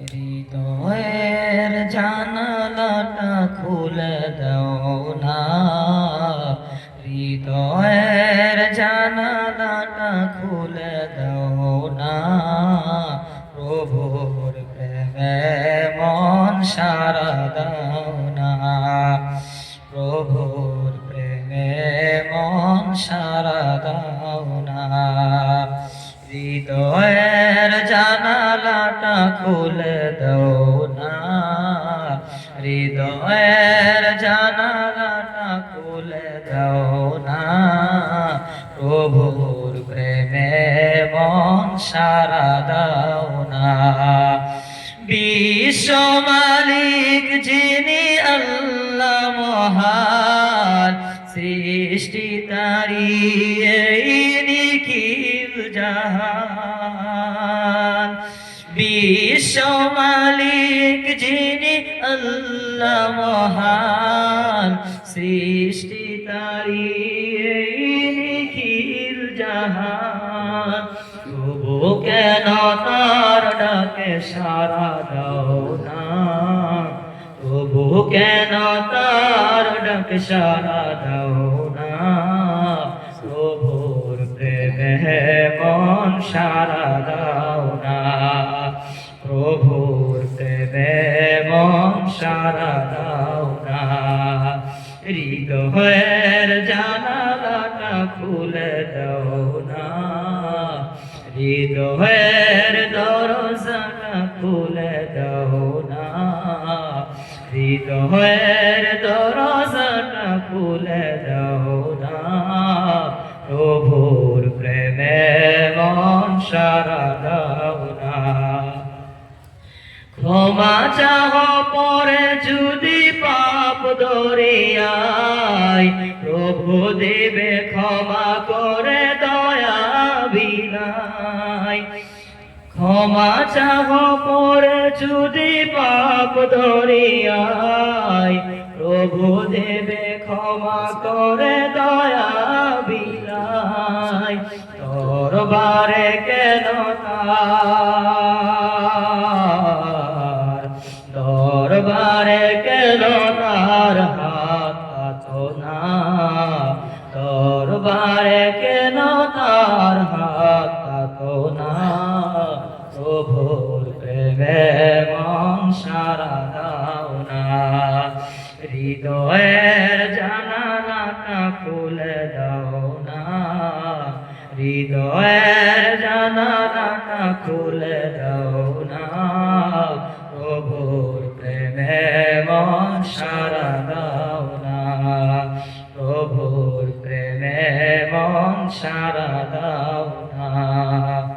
হৃদয়ের জানালাটা খুলে দাও না। হৃদয়ের জানালাটা খুলে দাও না। প্রভুর প্রেমে মন সারা দাও না। প্রভুর প্রেমে মন সারা দাও না। হৃদয়ের জানালাটা খুলে দাও না। হৃদয়ের জানালাটা খুলে দাও না। প্রভুর প্রেমে মন সারা দাও না। বিশ্ব মালিক যিনি আল্লাহ মহান, সৃষ্টি তারি এই নিখিল বিশ্ব মালিক যিনি আল্লাহ মহান সৃষ্টি তারি নিখিল জাহান। তবু কেন তার ডাকে সারা দাও না? তবু কেন তার ডাকে সারা দাও না? প্রভুর প্রেমে মন সারা দাও প্রভুর প্রেমে মন সারা দাও না হৃদয়ের জানালাটা খুলে দাও না। হৃদয়ের দরজাটা খুলে দাও না। দরজাটা ক্ষমা চাহ পরে যদি পাপ দরিয়ায় প্রভু দেবে ক্ষমা করে দয়া বিনায়। ক্ষমা চাহ পরে যদি পাপ দরিয়ায় প্রভু দেবে ক্ষমা করে দয়া বিলায় তোর বারে কেন তার দরবারে কেন তার হাত পাতো না দরবারে কেন তার হাত পাতো না প্রভুর প্রেমে মন সারা দাও না। হৃদয়ের জানালাটা খুলে দাও না। হৃদয়ের জানালাটা খুলে দাও না। সারা দাও না। প্রভুর প্রেমে মন সারা দাও না।